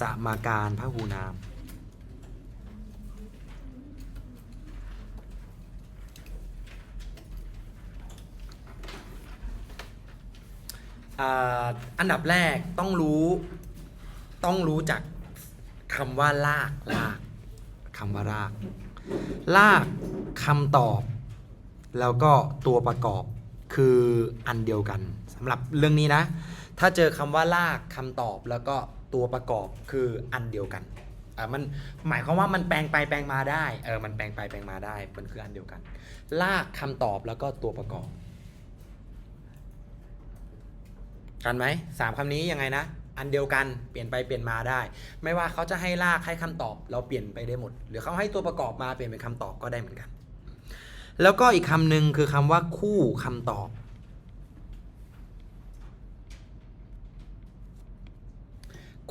สมาการพหูนาม อันดับแรกต้องรู้ต้องรู้จักคำว่าลากลากคำว่าราก ลากคำตอบ แล้วก็ตัวประกอบคืออันเดียวกันสำหรับเรื่องนี้นะ ถ้าเจอคำว่าลากคำตอบแล้วก็ ตัวประกอบคืออันเดียวกันอ่ามันหมายความว่ามันแปลงไปแปลงมาได้เออมันแปลงไปแปลงมาได้มันคืออันเดียวกัน ลากคำตอบแล้วก็ตัวประกอบ กันไหมสามคำนี้ยังไงนะ อันเดียวกันเปลี่ยนไปเปลี่ยนมาได้ ไม่ว่าเขาจะให้ลากให้คำตอบ เราเปลี่ยนไปได้หมด หรือเขาให้ตัวประกอบมาเปลี่ยนเป็นคำตอบก็ได้เหมือนกัน แล้วก็อีกคำหนึ่งคือคำว่าคู่คำตอบ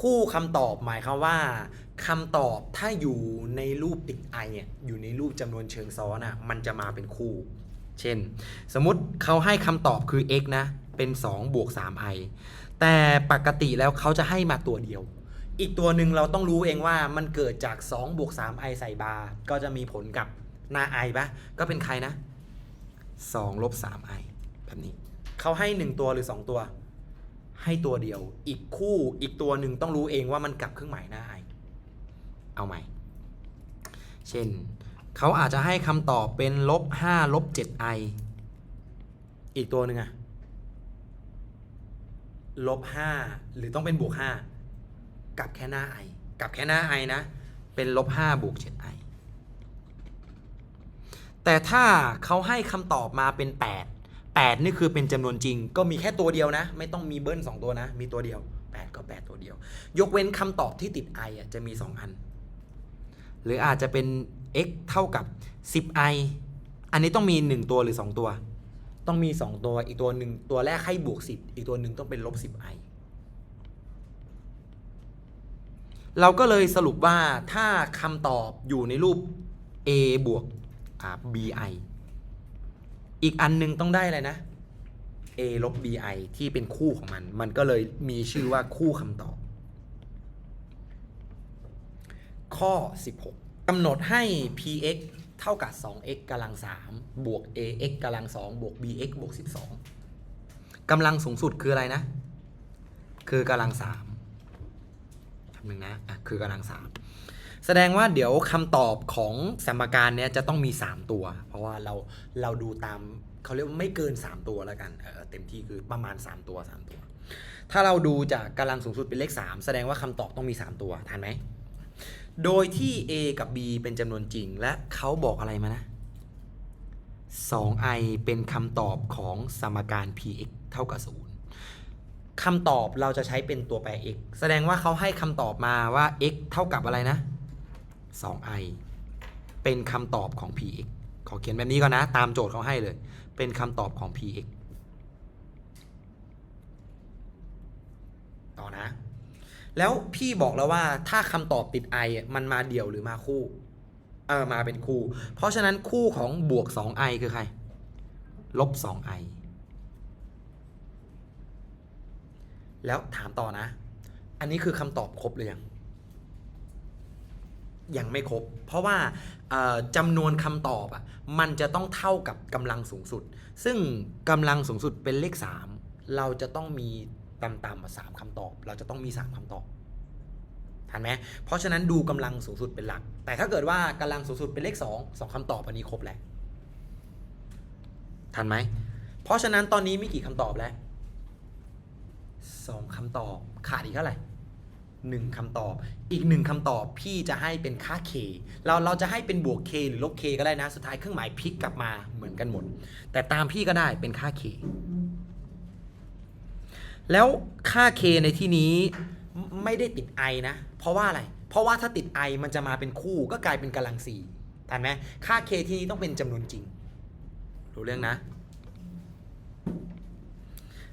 คู่คำตอบหมายความว่าคำตอบถ้าอยู่ในรูปติดไอเนี่ยอยู่ในรูปจำนวนเชิงซ้อนอะมันจะมาเป็นคู่ เช่น สมมติเขาให้คำตอบคือ x นะ เป็น 2 บวก 3i แต่ปกติแล้วเขาจะให้มาตัวเดียว อีกตัวหนึ่งเราต้องรู้เองว่ามันเกิดจาก 2 บวก 3i ใส่บาร์ก็จะมีผลกับหน้า i ปะก็เป็นใครนะ2ลบ 3i แบบนี้เขาให้ 1 ตัวหรือ 2 ตัว ให้ตัวเดียว อีกคู่อีกตัวหนึ่งต้องรู้เองว่ามันกลับเครื่องหมายหน้า i เอาใหม่ เช่น เขาอาจจะให้คำตอบเป็นลบ5ลบ 7i อีกตัวหนึ่งอะลบ5หรือต้องเป็นบวก5กลับแค่หน้า i กลับแค่หน้า i นะ เป็นลบ5บวก 7i แต่ถ้าเขาให้คำตอบมาเป็น 8 8 นี่คือเป็นจำนวนจริง ก็มีแค่ตัวเดียวนะ ไม่ต้องมีเบิ้ล2 ตัวนะ มีตัวเดียว 8 ก็ 8 ตัวเดียว ยกเว้นคำตอบที่ติด i อะจะมี 2 อัน หรืออาจจะเป็น x เท่ากับ 10i อันนี้ต้องมี 1 ตัวหรือ 2 ตัว ต้องมี 2 ตัวอีกตัวหนึ่งตัวแรกให้บวก 10 อีกตัวหนึ่งต้องเป็นลบ 10i เราก็เลยสรุปว่าถ้าคำตอบอยู่ในรูป a บวก bi อีกอันหนึงต้องได้อะไรนะ a ลบ bi ที่เป็นคู่ของมัน มันก็เลยมีชื่อว่าคู่คำตอบ ข้อ 16กำหนดให้ px เท่ากับ 2x กำลัง 3 บวก ax กำลัง 2 บวก bx บวก 12กำลังสูงสุดคืออะไรนะ คือกำลัง3คำหนึ่งนะ อะ คือกำลัง3 แสดงว่าเดี๋ยวคำตอบของสมการเนี้ยจะต้องมี 3 ตัว เพราะว่าเราเราดูตามเขาเรียกว่าไม่เกิน 3 ตัวแล้วกันเออเต็มที่คือประมาณ 3 ตัว 3 ตัว ถ้าเราดูจากกำลังสูงสุดเป็นเลข 3 แสดงว่าคำตอบต้องมี 3 ตัวทันไหมโดยที่ a กับ b เป็นจำนวนจริงและเขาบอกอะไรมานะ 2i เป็นคำตอบของสมการ px เท่ากับ 0คำตอบเราจะใช้เป็นตัวแปร x แสดงว่าเขาให้คำตอบมาว่า x เท่ากับอะไรนะ 2i เป็นคำตอบของ px ขอเขียนแบบนี้ก่อนนะ ตามโจทย์เขาให้เลย เป็นคำตอบของ px ต่อนะ แล้วพี่บอกแล้วว่าถ้าคำตอบติด i อะมันมาเดี่ยวหรือมาคู่ เออ มาเป็นคู่ เพราะฉะนั้นคู่ของบวก 2i คือใคร ลบ 2i แล้วถามต่อนะ อันนี้คือคำตอบครบหรือยัง ยังไม่ครบ เพราะว่าจำนวนคำตอบอะมันจะต้องเท่ากับกำลังสูงสุด ซึ่งกำลังสูงสุดเป็นเลข 3 เราจะต้องมีต่ำๆมาสามคำตอบ เราจะต้องมี 3คำตอบทันไหมเพราะฉะนั้นดูกำลังสูงสุดเป็นหลัก แต่ถ้าเกิดว่ากำลังสูงสุดเป็นเลข 2 2คำตอบอันนี้ครบแล้วทันไหมเพราะฉะนั้นตอนนี้มีกี่คำตอบแล้วสองคำตอบขาดอีกเท่าไหร่ หนึ่งคำตอบ อีกหนึ่งคำตอบพี่จะให้เป็นค่า k เราเราจะให้เป็นบวก k หรือลบ k ก็ได้นะ สุดท้ายเครื่องหมายพลิกกลับมาเหมือนกันหมด แต่ตามพี่ก็ได้เป็นค่า k แล้วค่า k ในที่นี้ไม่ได้ติด i นะ เพราะว่าอะไร เพราะว่าถ้าติด i มันจะมาเป็นคู่ก็กลายเป็นกำลังสี่ทันไหมค่า k ที่นี้ต้องเป็นจำนวนจริง รู้เรื่องนะ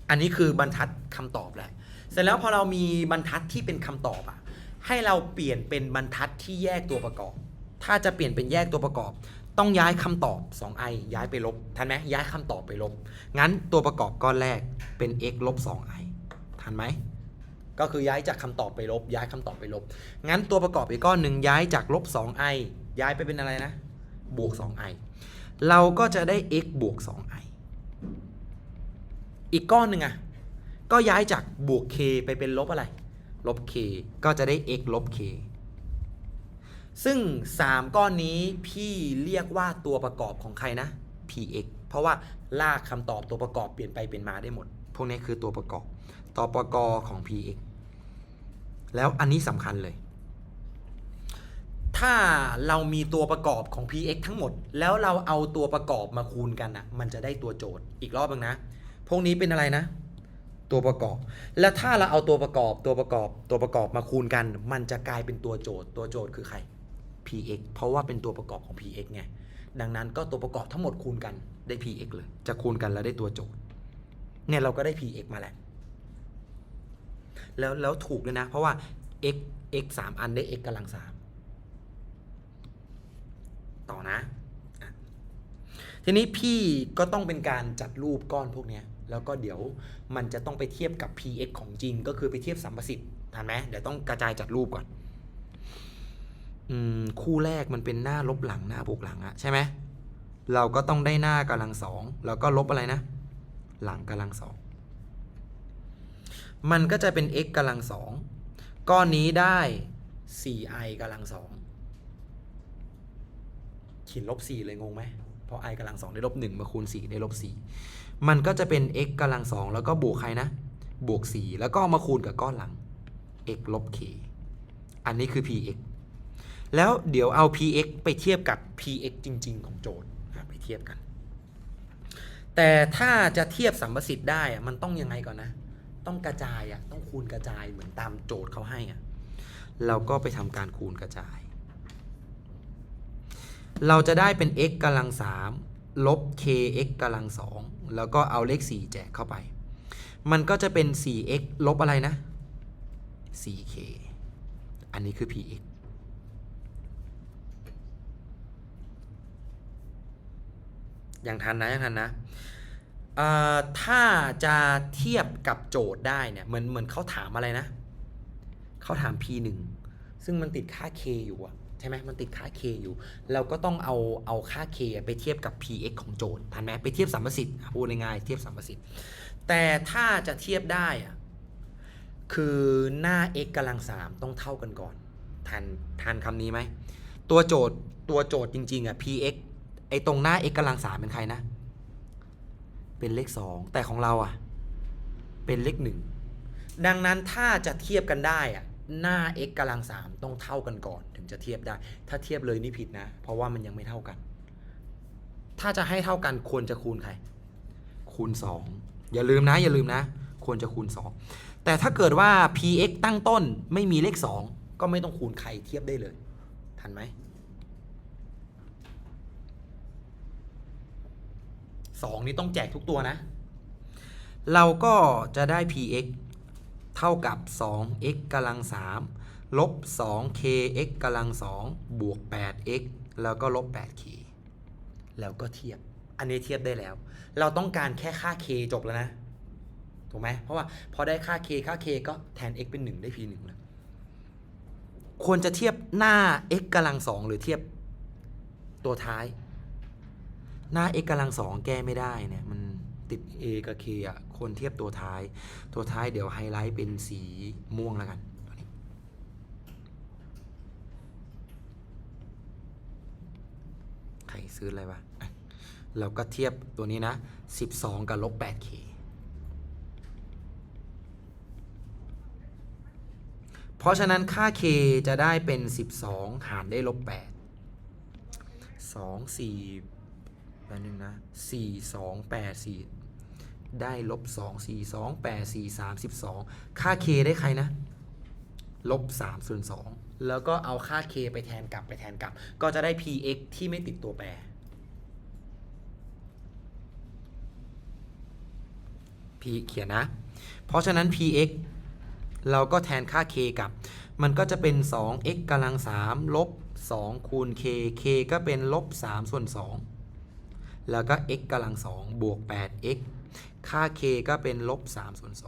อันนี้คือบรรทัดคำตอบแหละ เสร็จแล้วพอเรามีบรรทัดที่เป็นคำตอบอะให้เราเปลี่ยนเป็นบรรทัดที่แยกตัวประกอบ ถ้าจะเปลี่ยนเป็นแยกตัวประกอบ ต้องย้ายคำตอบ 2i ย้ายไปลบทันไหมย้ายคำตอบไปลบ งั้นตัวประกอบก้อนแรกเป็น x ลบ 2i ทันไหมก็คือย้ายจากคำตอบไปลบ ย้ายคำตอบไปลบ งั้นตัวประกอบอีกก้อนหนึ่งย้ายจากลบ 2i ย้ายไปเป็นอะไรนะ บวก 2i เราก็จะได้ x บวก 2i อีกก้อนหนึ่งอะ ก็ย้ายจากบวก k ไปเป็นลบอะไร ลบ k ก็จะได้ x ลบ k ซึ่ง 3 ก้อนนี้พี่เรียกว่าตัวประกอบของใครนะ px เพราะว่าลากคำตอบตัวประกอบเปลี่ยนไปเปลี่ยนมาได้หมด พวกนี้คือตัวประกอบ ตัวประกอบของ px แล้วอันนี้สำคัญเลย ถ้าเรามีตัวประกอบของ px ทั้งหมด แล้วเราเอาตัวประกอบมาคูณกันอะมันจะได้ตัวโจทย์ อีกรอบนึงนะ พวกนี้เป็นอะไรนะ ตัวประกอบ แล้วถ้าเราเอาตัวประกอบตัวประกอบตัวประกอบมาคูณกัน มันจะกลายเป็นตัวโจทย์ ตัวโจทย์คือใคร px เพราะว่าเป็นตัวประกอบของ px ไง ดังนั้นก็ตัวประกอบทั้งหมดคูณกันได้ px เลย จะคูณกันแล้วได้ตัวโจทย์ เนี่ยเราก็ได้ px มาแล้วแล้วแล้วถูกเลยนะ เพราะว่า x x 3 อันได้ x กำลัง 3 ต่อนะ ทีนี้พี่ก็ต้องเป็นการจัดรูปก้อนพวกนี้ แล้วก็เดี๋ยวมันจะต้องไปเทียบกับ px ของจริง ก็คือไปเทียบสัมประสิทธิ์ทันไหมเดี๋ยวต้องกระจายจัดรูปก่อนอืมคู่แรกมันเป็นหน้าลบหลังหน้าบวกหลังอะใช่ไหมเราก็ต้องได้หน้ากำลังสองแล้วก็ลบอะไรนะ หลังกำลังสองมันก็จะเป็น x กำลังสองก้อนนี้ได้ 4i กำลังสองขียนลบ4เลยงงไหมเพราะ i กำลังสองได้ลบ1มาคูณ4ได้ลบ4 มันก็จะเป็น x กำลังสองแล้วก็บวกใครนะ บวก 4 แล้วก็มาคูณกับก้อนหลัง x ลบ k อันนี้คือ px แล้วเดี๋ยวเอา px ไปเทียบกับ px จริง ๆ ของโจทย์ไปเทียบกัน แต่ถ้าจะเทียบสัมประสิทธิ์ได้มันต้องยังไงก่อนนะ ต้องกระจายอะต้องคูณกระจายเหมือนตามโจทย์เขาให้อะเราก็ไปทำการคูณกระจาย เราจะได้เป็น x กำลัง3 ลบ kx กำลัง2แล้วก็เอาเลข 4 แจกเข้าไป มันก็จะเป็น 4x ลบอะไรนะ 4k อันนี้คือ px ยังทันนะยังทันนะถ้าจะเทียบกับโจทย์ได้เนี่ย เหมือนเหมือนเขาถามอะไรนะ เขาถาม p 1ซึ่งมันติดค่า k อยู่อะ ช่ไหมมันติดค่า k อยู่ เราก็ต้องเอาเอาค่า k ไปเทียบกับ px ของโจทย์ทันไหมไปเทียบสัมประสิทธิ์พูดง่ายๆเทียบสัมประสิทธิ์แต่ถ้าจะเทียบได้อะคือหน้า x กำลัง3ต้องเท่ากันก่อนทันทันคำนี้ไหมตัวโจทย์ตัวโจทย์จริงๆอะ px ไอตรงหน้า x กำลัง3เป็นใครนะ เป็นเลข2แต่ของเราอะเป็นเลข1ดังนั้นถ้าจะเทียบกันได้อะ หน้า x กำลัง3ต้องเท่ากันก่อน ถึงจะเทียบได้ ถ้าเทียบเลยนี่ผิดนะ เพราะว่ามันยังไม่เท่ากัน ถ้าจะให้เท่ากันควรจะคูณใคร คูณ 2 อย่าลืมนะ อย่าลืมนะ ควรจะคูณ 2 แต่ถ้าเกิดว่า px ตั้งต้นไม่มีเลข 2 ก็ไม่ต้องคูณใครเทียบได้เลย ทันไหม2นี้ต้องแจกทุกตัวนะ เราก็จะได้ px เท่ากับ 2x กำลัง3ลบ 2kx กำลัง2บวก 8x แล้วก็ลบ 8k แล้วก็เทียบ อันนี้เทียบได้แล้ว เราต้องการแค่ค่า k จบแล้วนะ ถูกไหม เพราะว่าพอได้ค่า k ค่า k ก็แทน x เป็น 1 ได้ p 1แล้วควรจะเทียบหน้า x กำลัง2หรือเทียบตัวท้าย หน้า x กำลัง2แก้ไม่ได้เนี่ยมัน ติด a กับ k อะคนเทียบตัวท้าย ตัวท้ายเดี๋ยวไฮไลท์เป็นสีม่วงแล้วกันใครซื้ออะไรวะอะเราก็เทียบตัวนี้นะ 12 กับลบ 8k เพราะฉะนั้นค่า k จะได้เป็น 12 หารได้ลบ 8 2 4แป๊บนึงนะ 4 2 8 4 ได้ลบ2 4 2 8 4 3 12 ค่า k ได้ใครนะ ลบ3ส่วน2แล้วก็เอาค่า k ไปแทนกลับไปแทนกลับ ก็จะได้ px ที่ไม่ติดตัวแปร p เขียนนะ เพราะฉะนั้น px เราก็แทนค่า k กับ มันก็จะเป็น 2x กำลัง 3 ลบ 2 คูณ k k ก็เป็นลบ 3 ส่วน 2 แล้วก็ x กำลัง 2 บวก 8x ค่า k ก็เป็นลบ3ส่วน2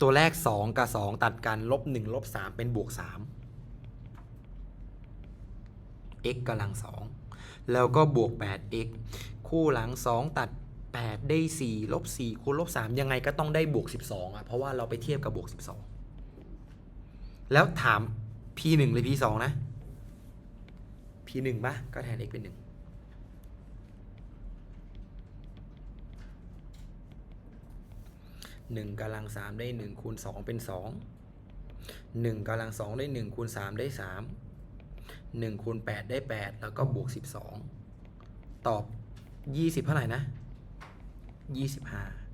ตัวแรก 2 กับ 2 ตัดกันลบ1ลบ3เป็นบวก 3 x กำลัง 2 แล้วก็บวก 8x คู่หลัง 2 ตัด 8 ได้ 4 ลบ 4 คูณลบ 3 ยังไงก็ต้องได้บวก 12อะเพราะว่าเราไปเทียบกับบวก 12 แล้วถาม p1 หรือ p2 นะ p1 ป่ะก็แทน x เป็น 1 1กำลัง3ได้1คูณ2เป็น 2 1กำลัง2ได้1คูณ3ได้ 3 1คูณ8ได้ 8 แล้วก็บวก 12 ตอบ 20 เท่าไหร่นะ 25